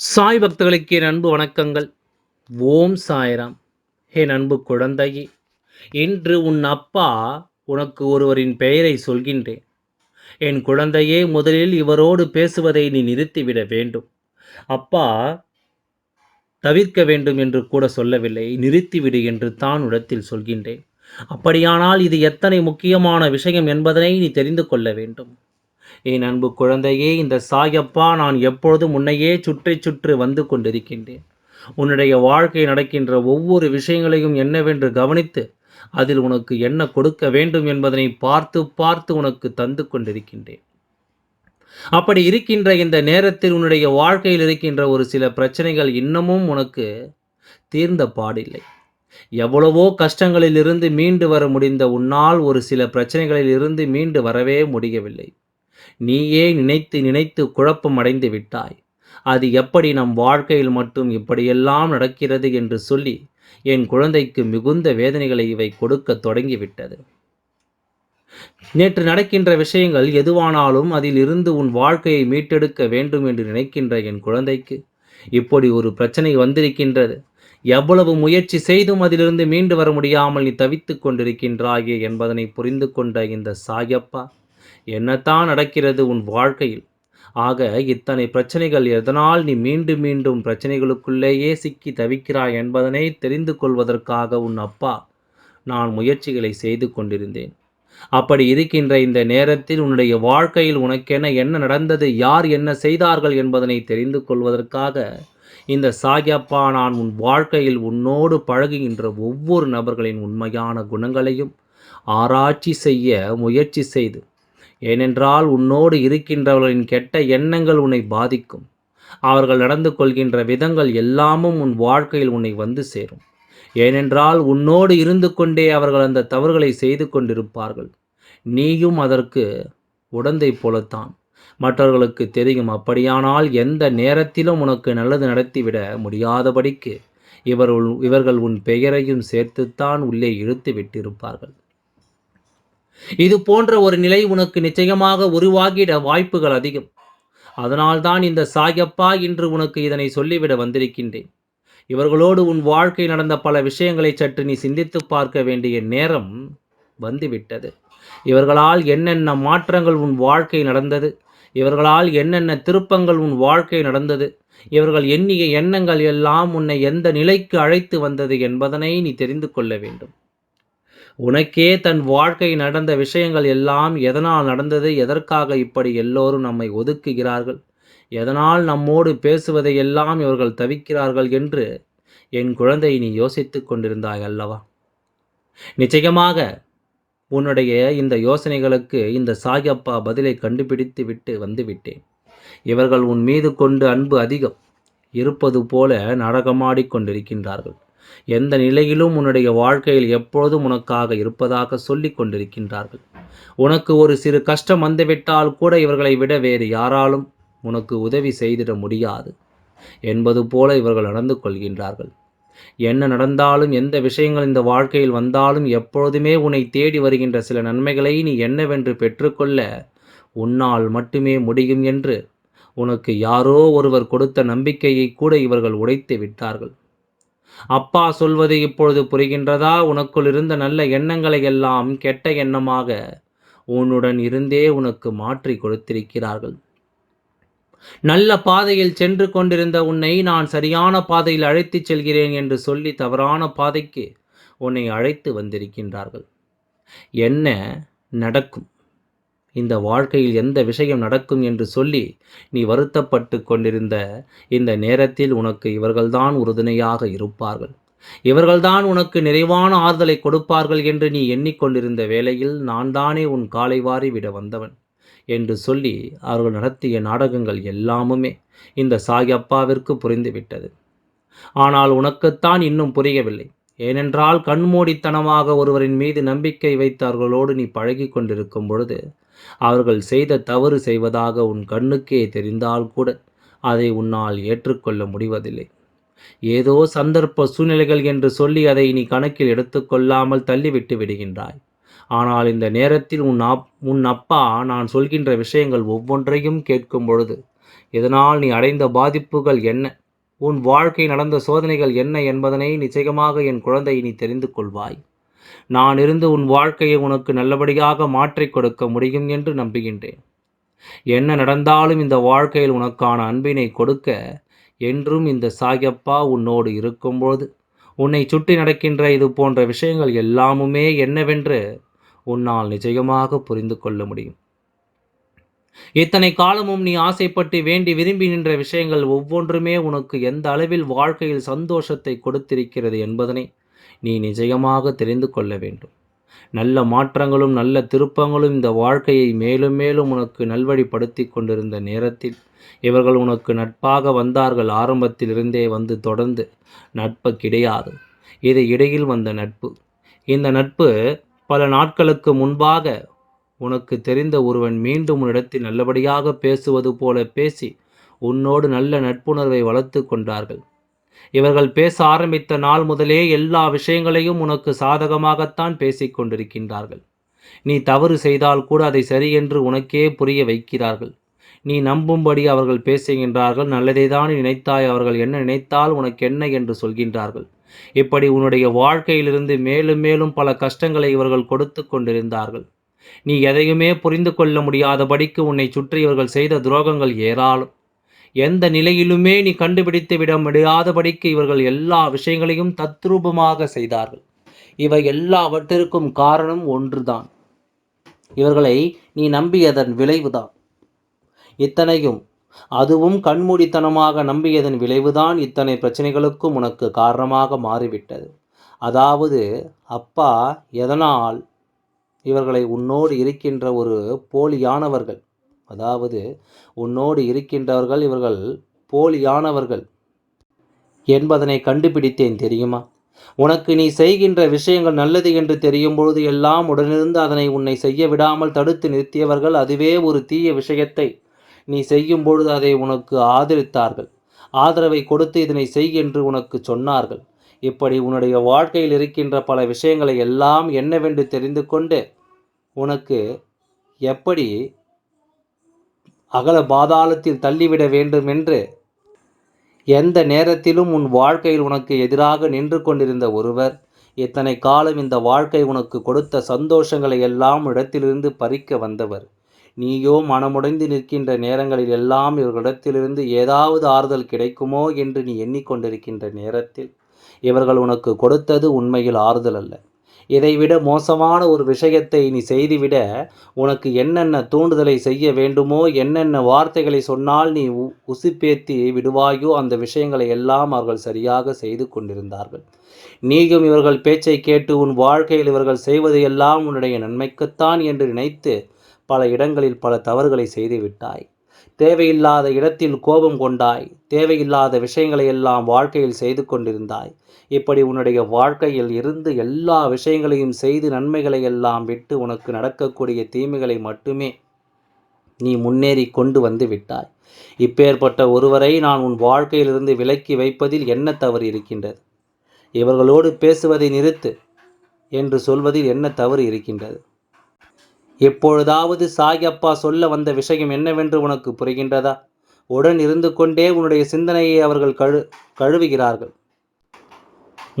சாய் பக்தர்களுக்கு என் அன்பு வணக்கங்கள். ஓம் சாய்ராம். என் அன்பு குழந்தையே இன்று உன் அப்பா உனக்கு ஒருவரின் பெயரை சொல்கின்றேன். என் குழந்தையே முதலில் இவரோடு பேசுவதை நீ நிறுத்திவிட வேண்டும். அப்பா தவிர்க்க வேண்டும் என்று கூட சொல்லவில்லை நிறுத்திவிடு என்று தான் உடத்தில் சொல்கின்றேன். அப்படியானால் இது எத்தனை முக்கியமான விஷயம் என்பதனை நீ தெரிந்து கொள்ள வேண்டும். என் அன்பு குழந்தையே இந்த சாயப்பா நான் எப்பொழுதும் உன்னையே சுற்றி சுற்றி வந்து கொண்டிருக்கின்றேன். உன்னுடைய வாழ்க்கை நடக்கின்ற ஒவ்வொரு விஷயங்களையும் என்னவென்று கவனித்து அதில் உனக்கு என்ன கொடுக்க வேண்டும் என்பதனை பார்த்து பார்த்து உனக்கு தந்து கொண்டிருக்கின்றேன். அப்படி இருக்கின்ற இந்த நேரத்தில் உன்னுடைய வாழ்க்கையில் இருக்கின்ற ஒரு சில பிரச்சனைகள் இன்னமும் உனக்கு தீர்ந்த பாடில்லை. எவ்வளவோ கஷ்டங்களிலிருந்து மீண்டு வர முடிந்த உன்னால் ஒரு சில பிரச்சனைகளில் இருந்து மீண்டு வரவே முடியவில்லை. நீயே நினைத்து நினைத்து குழப்பம் அடைந்து விட்டாய். அது எப்படி நம் வாழ்க்கையில் மட்டும் இப்படியெல்லாம் நடக்கிறது என்று சொல்லி என் குழந்தைக்கு மிகுந்த வேதனைகளை இவை கொடுக்க தொடங்கிவிட்டது. நேற்று நடக்கின்ற விஷயங்கள் எதுவானாலும் அதில் இருந்து உன் வாழ்க்கையை மீட்டெடுக்க வேண்டும் என்று நினைக்கின்ற என் குழந்தைக்கு இப்படி ஒரு பிரச்சனை வந்திருக்கின்றது. எவ்வளவு முயற்சி செய்தும் அதிலிருந்து மீண்டு வர முடியாமல் நீ தவித்துக் கொண்டிருக்கின்றாயே என்பதனை புரிந்து கொண்ட இந்த சாயப்பா என்னத்தான் நடக்கிறது உன் வாழ்க்கையில்? ஆக இத்தனை பிரச்சனைகள் எதனால் நீ மீண்டும் மீண்டும் பிரச்சனைகளுக்குள்ளேயே சிக்கி தவிக்கிறாய் என்பதனை தெரிந்து கொள்வதற்காக உன் அப்பா நான் முயற்சிகளை செய்து கொண்டிருந்தேன். அப்படி இருக்கின்ற இந்த நேரத்தில் உன்னுடைய வாழ்க்கையில் உனக்கென என்ன நடந்தது யார் என்ன செய்தார்கள் என்பதனை தெரிந்து கொள்வதற்காக இந்த சாகியப்பா நான் உன் வாழ்க்கையில் உன்னோடு பழகுகின்ற ஒவ்வொரு நபர்களின் உண்மையான குணங்களையும் ஆராய்ச்சி செய்ய முயற்சி செய்து ஏனென்றால் உன்னோடு இருக்கின்றவர்களின் கெட்ட எண்ணங்கள் உன்னை பாதிக்கும். அவர்கள் நடந்து கொள்கின்ற விதங்கள் எல்லாமும் உன் வாழ்க்கையில் உன்னை வந்து சேரும். ஏனென்றால் உன்னோடு இருந்து கொண்டே அவர்கள் அந்த தவறுகளை செய்து கொண்டிருப்பார்கள். நீயும் அதற்கு உடந்தை போலத்தான். மற்றவர்களுக்கு தெரியும். அப்படியானால் எந்த நேரத்திலும் உனக்கு நல்லது நடத்திவிட முடியாதபடிக்கு இவர்கள் இவர்கள் உன் பெயரையும் சேர்த்துத்தான் உள்ளே இழுத்து விட்டிருப்பார்கள். இது போன்ற ஒரு நிலை உனக்கு நிச்சயமாக உருவாகிட வாய்ப்புகள் அதிகம். அதனால்தான் இந்த சாயப்பா இன்று உனக்கு இதனை சொல்லிவிட வந்திருக்கின்றேன். இவர்களோடு உன் வாழ்க்கை நடந்த பல விஷயங்களை சற்று நீ சிந்தித்து பார்க்க வேண்டிய நேரம் வந்துவிட்டது. இவர்களால் என்னென்ன மாற்றங்கள் உன் வாழ்க்கை நடந்தது? இவர்களால் என்னென்ன திருப்பங்கள் உன் வாழ்க்கை நடந்தது? இவர்கள் எண்ணிய எண்ணங்கள் எல்லாம் உன்னை எந்த நிலைக்கு அழைத்து வந்தது என்பதனை நீ தெரிந்து கொள்ள வேண்டும். உனக்கே தன் வாழ்க்கை நடந்த விஷயங்கள் எல்லாம் எதனால் நடந்தது? எதற்காக இப்படி எல்லோரும் நம்மை ஒதுக்குகிறார்கள்? எதனால் நம்மோடு பேசுவதை எல்லாம் இவர்கள் தவிக்கிறார்கள் என்று என் குழந்தை நீ யோசித்து கொண்டிருந்தாய் அல்லவா? நிச்சயமாக உன்னுடைய இந்த யோசனைகளுக்கு இந்த சாயப்பா பதிலை கண்டுபிடித்து விட்டு வந்துவிட்டேன். இவர்கள் உன் மீது கொண்டு அன்பு அதிகம். இருப்பது போல நாடகமாடிக் கொண்டிருக்கின்றார்கள். எந்த நிலையிலும் உன்னுடைய வாழ்க்கையில் எப்பொழுதும் உனக்காக இருப்பதாக சொல்லி கொண்டிருக்கின்றார்கள். உனக்கு ஒரு சிறு கஷ்டம் வந்துவிட்டால் கூட இவர்களை விட வேறு யாராலும் உனக்கு உதவி செய்திட முடியாது என்பது போல இவர்கள் நடந்து கொள்கின்றார்கள். என்ன நடந்தாலும் எந்த விஷயங்கள் இந்த வாழ்க்கையில் வந்தாலும் எப்பொழுதுமே உன்னை தேடி வருகின்ற சில நன்மைகளை நீ என்னவென்று பெற்றுக்கொள்ள உன்னால் மட்டுமே முடியும் என்று உனக்கு யாரோ ஒருவர் கொடுத்த நம்பிக்கையை கூட இவர்கள் உடைத்து விட்டார்கள். அப்பா சொல்வது இப்பொழுது புரிகின்றதா? உனக்குள் இருந்த நல்ல எண்ணங்களை எல்லாம் கெட்ட எண்ணமாக உன்னுடன் இருந்தே உனக்கு மாற்றி கொடுத்திருக்கிறார்கள். நல்ல பாதையில் சென்று கொண்டிருந்த உன்னை நான் சரியான பாதையில் அழைத்துச் செல்கிறேன் என்று சொல்லி தவறான பாதைக்கு உன்னை அழைத்து வந்திருக்கின்றார்கள். என்ன நடக்கும்? இந்த வாழ்க்கையில் எந்த விஷயம் நடக்கும் என்று சொல்லி நீ வருத்தப்பட்டு கொண்டிருந்த இந்த நேரத்தில் உனக்கு இவர்கள்தான் உறுதுணையாக இருப்பார்கள். இவர்கள்தான் உனக்கு நிறைவான ஆறுதலை கொடுப்பார்கள் என்று நீ எண்ணிக்கொண்டிருந்த வேளையில் நான் தானே உன் காலை வாரி விட வந்தவன் என்று சொல்லி அவர்கள் நடத்திய நாடகங்கள் எல்லாமுமே இந்த சாயப்பாவிற்கு புரிந்துவிட்டது. ஆனால் உனக்குத்தான் இன்னும் புரியவில்லை. ஏனென்றால் கண்மூடித்தனமாக ஒருவரின் மீது நம்பிக்கை வைத்தவர்களோடு நீ பழகி கொண்டிருக்கும் பொழுது அவர்கள் செய்த தவறு செய்வதாக உன் கண்ணுக்கே தெரிந்தால் கூட அதை உன்னால் ஏற்றுக்கொள்ள முடிவதில்லை. ஏதோ சந்தர்ப்ப சூழ்நிலைகள் என்று சொல்லி அதை நீ கணக்கில் எடுத்துக்கொள்ளாமல் தள்ளிவிட்டு விடுகின்றாய். ஆனால் இந்த நேரத்தில் உன் அப் உன் அப்பா நான் சொல்கின்ற விஷயங்கள் ஒவ்வொன்றையும் கேட்கும் பொழுது இதனால் நீ அடைந்த பாதிப்புகள் என்ன? உன் வாழ்க்கை நடந்த சோதனைகள் என்ன என்பதனை நிச்சயமாக என் குழந்தை நீ தெரிந்து கொள்வாய். நான் இருந்து உன் வாழ்க்கையை உனக்கு நல்லபடியாக மாற்றிக் கொடுக்க முடியும் என்று நம்புகின்றேன். என்ன நடந்தாலும் இந்த வாழ்க்கையில் உனக்கான அன்பினை கொடுக்க என்றும் இந்த சாயப்பா உன்னோடு இருக்கும்போது உன்னை சுற்றி நடக்கின்ற இது போன்ற விஷயங்கள் எல்லாமுமே என்னவென்று உன்னால் நிச்சயமாக புரிந்து கொள்ள முடியும். இத்தனை காலமும் நீ ஆசைப்பட்டு வேண்டி விரும்பி நின்ற விஷயங்கள் ஒவ்வொன்றுமே உனக்கு எந்த அளவில் வாழ்க்கையில் சந்தோஷத்தை கொடுத்திருக்கிறது என்பதனை நீ நிச்சயமாக தெரிந்து கொள்ள வேண்டும். நல்ல மாற்றங்களும் நல்ல திருப்பங்களும் இந்த வாழ்க்கையை மேலும் மேலும் உனக்கு நல்வழிப்படுத்தி கொண்டிருந்த நேரத்தில் இவர்கள் உனக்கு நட்பாக வந்தார்கள். ஆரம்பத்திலிருந்தே வந்து தொடர்ந்து நட்பு கிடையாது. இது இடையில் வந்த நட்பு. இந்த நட்பு பல நாட்களுக்கு முன்பாக உனக்கு தெரிந்த ஒருவன் மீண்டும் உன்னிடத்தில் நல்லபடியாக பேசுவது போல பேசி உன்னோடு நல்ல நட்புணர்வை வளர்த்து கொண்டார்கள். இவர்கள் பேச ஆரம்பித்த நாள் முதலே எல்லா விஷயங்களையும் உனக்கு சாதகமாகத்தான் பேசிக் கொண்டிருக்கின்றார்கள். நீ தவறு செய்தால் கூட அதை சரி என்று உனக்கே புரிய வைக்கிறார்கள். நீ நம்பும்படி அவர்கள் பேசுகின்றார்கள். நல்லதை தான் நினைத்தாய். அவர்கள் என்ன நினைத்தால் உனக்கு என்ன என்று சொல்கின்றார்கள். இப்படி உன்னுடைய வாழ்க்கையிலிருந்து மேலும் மேலும் பல கஷ்டங்களை இவர்கள் கொடுத்து கொண்டிருந்தார்கள். நீ எதையுமே புரிந்து கொள்ள முடியாதபடிக்கு உன்னை சுற்றி இவர்கள் செய்த துரோகங்கள் ஏராளம். எந்த நிலையிலுமே நீ கண்டுபிடித்து விட முடியாதபடிக்கு இவர்கள் எல்லா விஷயங்களையும் தத்ரூபமாக செய்தார்கள். இவை எல்லாவற்றிற்கும் காரணம் ஒன்றுதான். இவர்களை நீ நம்பியதன் விளைவுதான். இத்தனையும் அதுவும் கண்மூடித்தனமாக நம்பியதன் விளைவுதான் இத்தனை பிரச்சனைகளுக்கும் உனக்கு காரணமாக மாறிவிட்டது. அதாவது அப்பா எதனால்? இவர்களை உன்னோடு இருக்கின்ற ஒரு போலியானவர்கள் அதாவது உன்னோடு இருக்கின்றவர்கள் இவர்கள் போலியானவர்கள் என்பதனை கண்டுபிடித்தேன் தெரியுமா? உனக்கு நீ செய்கின்ற விஷயங்கள் நல்லது என்று தெரியும் பொழுது எல்லாம் உடனிருந்து அதனை உன்னை செய்ய விடாமல் தடுத்து நிறுத்தியவர்கள் அதுவே ஒரு தீய விஷயத்தை. நீ செய்யும் பொழுது அதை உனக்கு ஆதரித்தார்கள். ஆதரவை கொடுத்து இதனை செய் என்று உனக்கு சொன்னார்கள். இப்படி உன்னுடைய வாழ்க்கையில் இருக்கின்ற பல விஷயங்களை எல்லாம் என்னவென்று தெரிந்து கொண்டு உனக்கு எப்படி அகல பாதாளத்தில் தள்ளிவிட வேண்டும் என்று எந்த நேரத்திலும் உன் வாழ்க்கையில் உனக்கு எதிராக நின்று கொண்டிருந்த ஒருவர் இத்தனை காலம் இந்த வாழ்க்கை உனக்கு கொடுத்த சந்தோஷங்களை எல்லாம் இடத்திலிருந்து பறிக்க வந்தவர். நீயோ மனமுடைந்து நிற்கின்ற நேரங்களில் எல்லாம் இவர்களிடத்திலிருந்து ஏதாவது ஆறுதல் கிடைக்குமோ என்று நீ எண்ணிக்கொண்டிருக்கின்ற நேரத்தில் இவர்கள் உனக்கு கொடுத்தது உண்மையில் ஆறுதல் அல்ல. இதைவிட மோசமான ஒரு விஷயத்தை நீ செய்துவிட உனக்கு என்னென்ன தூண்டுதலை செய்ய வேண்டுமோ என்னென்ன வார்த்தைகளை சொன்னால் நீ உசுப்பேத்தி விடுவாயோ அந்த விஷயங்களை எல்லாம் அவர்கள் சரியாக செய்து கொண்டிருந்தார்கள். நீயும் இவர்கள் பேச்சை கேட்டு உன் வாழ்க்கையில் இவர்கள் செய்வது எல்லாம் உன்னுடைய நன்மைக்குத்தான் என்று நினைத்து பல இடங்களில் பல தவறுகளை செய்துவிட்டாய் தேவையில்லாத இடத்தில் கோபம் கொண்டாய். தேவையில்லாத விஷயங்களை எல்லாம் வாழ்க்கையில் செய்து கொண்டிருந்தாய். இப்படி உன்னுடைய வாழ்க்கையில் இருந்து எல்லா விஷயங்களையும் செய்து நன்மைகளை எல்லாம் விட்டு உனக்கு நடக்கக்கூடிய தீமைகளை மட்டுமே நீ முன்னேறி கொண்டு வந்து விட்டாய். இப்பேற்பட்ட ஒருவரை நான் உன் வாழ்க்கையிலிருந்து விலக்கி வைப்பதில் என்ன தவறு இருக்கின்றது? இவர்களோடு பேசுவதை நிறுத்து என்று சொல்வதில் என்ன தவறு இருக்கின்றது? எப்பொழுதாவது சாயப்பா சொல்ல வந்த விஷயம் என்னவென்று உனக்கு புரிகின்றதா? உடன் இருந்து கொண்டே உன்னுடைய சிந்தனையை அவர்கள் கழு கழுவுகிறார்கள்.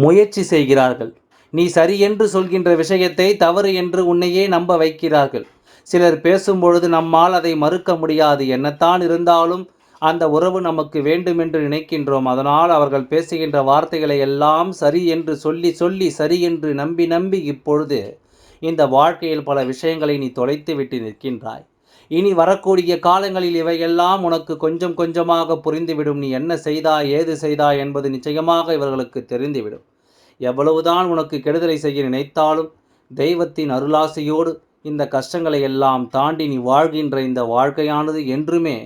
முயற்சி செய்கிறார்கள். நீ சரி என்று சொல்கின்ற விஷயத்தை தவறு என்று உன்னையே நம்ப வைக்கிறார்கள். சிலர் பேசும்பொழுது நம்மால் அதை மறுக்க முடியாது. என்னத்தான் இருந்தாலும் அந்த உறவு நமக்கு வேண்டும் என்று நினைக்கின்றோம். அதனால் அவர்கள் பேசுகின்ற வார்த்தைகளை எல்லாம் சரி என்று சொல்லி சொல்லி சரி என்று நம்பி நம்பி இப்பொழுது இந்த வாழ்க்கையில் பல விஷயங்களை நீ தொலைத்து விட்டு நிற்கின்றாய். இனி வரக்கூடிய காலங்களில் இவையெல்லாம் உனக்கு கொஞ்சம் கொஞ்சமாக புரிந்துவிடும். நீ என்ன செய்தாய் ஏது செய்தாய் என்பது நிச்சயமாக இவர்களுக்கு தெரிந்துவிடும். எவ்வளவுதான் உனக்கு கெடுதலை செய்ய நினைத்தாலும் தெய்வத்தின் அருளாசையோடு இந்த கஷ்டங்களை எல்லாம் தாண்டி நீ வாழ்கின்ற இந்த வாழ்க்கையானது என்றுமே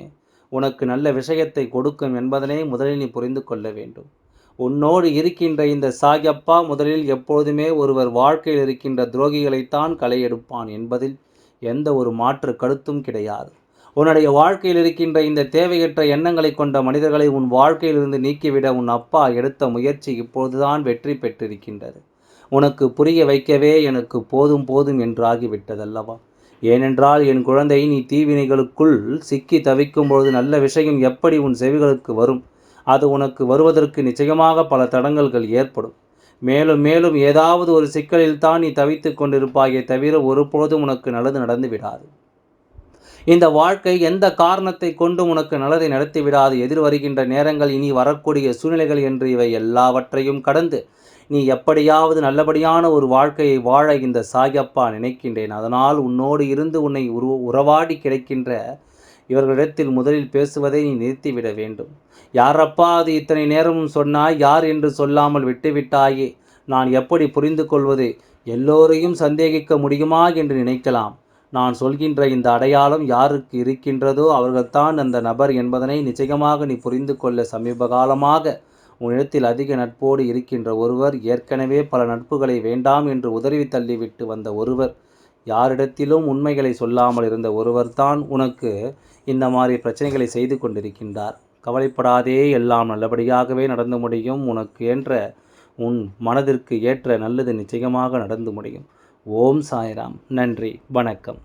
உனக்கு நல்ல விஷயத்தை கொடுக்கும் என்பதனை முதலில் நீ புரிந்து கொள்ள வேண்டும். உன்னோடு இருக்கின்ற இந்த சாயப்பா முதலில் எப்பொழுதுமே ஒருவர் வாழ்க்கையில் இருக்கின்ற துரோகிகளைத்தான் களையெடுப்பான் என்பதில் எந்த ஒரு மாற்று கருத்தும் கிடையாது. உன்னுடைய வாழ்க்கையில் இருக்கின்ற இந்த தேவையற்ற எண்ணங்களை கொண்ட மனிதர்களை உன் வாழ்க்கையிலிருந்து நீக்கிவிட உன் அப்பா எடுத்த முயற்சி இப்பொழுதுதான் வெற்றி பெற்றிருக்கின்றது. உனக்கு புரிய வைக்கவே எனக்கு போதும் போதும் என்றாகிவிட்டதல்லவா? ஏனென்றால் என் குழந்தை நீ தீவினைகளுக்குள் சிக்கி தவிக்கும் பொழுது நல்ல விஷயம் எப்படி உன் செவிகளுக்கு வரும்? அது உனக்கு வருவதற்கு நிச்சயமாக பல தடங்கல்கள் ஏற்படும். மேலும் மேலும் ஏதாவது ஒரு சிக்கலில் தான் நீ தவித்து கொண்டிருப்பாயே தவிர ஒருபோதும் உனக்கு நல்லது நடந்து விடாது இந்த வாழ்க்கை எந்த காரணத்தை கொண்டும் உனக்கு நல்லதை நடத்தி விடாது எதிர் வருகின்ற நேரங்கள் இனி வரக்கூடிய சூழ்நிலைகள் என்று இவை எல்லாவற்றையும் கடந்து நீ எப்படியாவது நல்லபடியான ஒரு வாழ்க்கையை வாழ இந்த சாயப்பா நினைக்கின்றேன். அதனால் உன்னோடு இருந்து உன்னை உரு உறவாடி கிடைக்கின்ற இவர்களிடத்தில் முதலில் பேசுவதை நீ நிறுத்திவிட வேண்டும். யாரப்பா அது இத்தனை நேரமும் சொன்னாய்? யார் என்று சொல்லாமல் விட்டுவிட்டாயே. நான் எப்படி புரிந்து கொள்வது? எல்லோரையும் சந்தேகிக்க முடியுமா என்று நினைக்கலாம். நான் சொல்கின்ற இந்த அடையாளம் யாருக்கு இருக்கின்றதோ அவர்கள்தான் அந்த நபர் என்பதனை நிச்சயமாக நீ புரிந்து கொள்ள சமீப காலமாக உன்னிடத்தில் அதிக நட்போடு இருக்கின்ற ஒருவர் ஏற்கனவே பல நட்புகளை வேண்டாம் என்று உதவி தள்ளிவிட்டு வந்த ஒருவர் யாரிடத்திலும் உண்மைகளை சொல்லாமல் இருந்த ஒருவர்தான் உனக்கு இந்த மாதிரி பிரச்சனைகளை செய்து கொண்டிருக்கின்றார். கவலைப்படாதே எல்லாம் நல்லபடியாகவே நடந்து முடியும். உனக்கு என்ற உன் மனதிற்கு ஏற்ற நல்லது நிச்சயமாக நடந்து முடியும். ஓம் சாய்ராம். நன்றி. வணக்கம்.